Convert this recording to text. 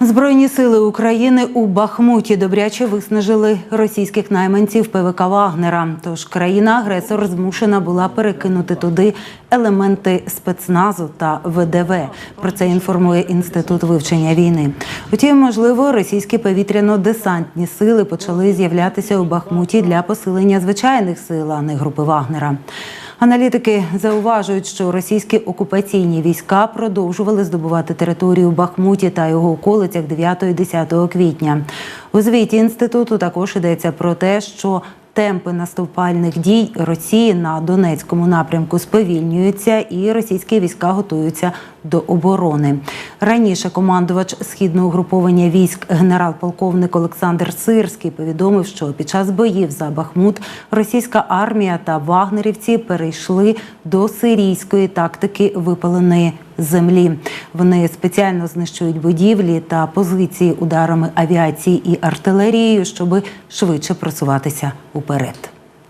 Збройні сили України у Бахмуті добряче виснажили російських найманців ПВК Вагнера. Тож країна-агресор змушена була перекинути туди елементи спецназу та ВДВ. Про це інформує інститут вивчення війни. Утім, можливо, російські повітряно-десантні сили почали з'являтися у Бахмуті для посилення звичайних сил, а не групи Вагнера. Аналітики зауважують, що російські окупаційні війська продовжували здобувати територію Бахмуті та його околицях 9-10 квітня. У звіті інституту також йдеться про те, що темпи наступальних дій Росії на Донецькому напрямку сповільнюються, і російські війська готуються до оборони. Раніше командувач східного угруповання військ генерал-полковник Олександр Сирський повідомив, що під час боїв за Бахмут російська армія та вагнерівці перейшли до сирійської тактики випаленої землі. Вони спеціально знищують будівлі та позиції ударами авіації і артилерією, щоб швидше просуватися уперед.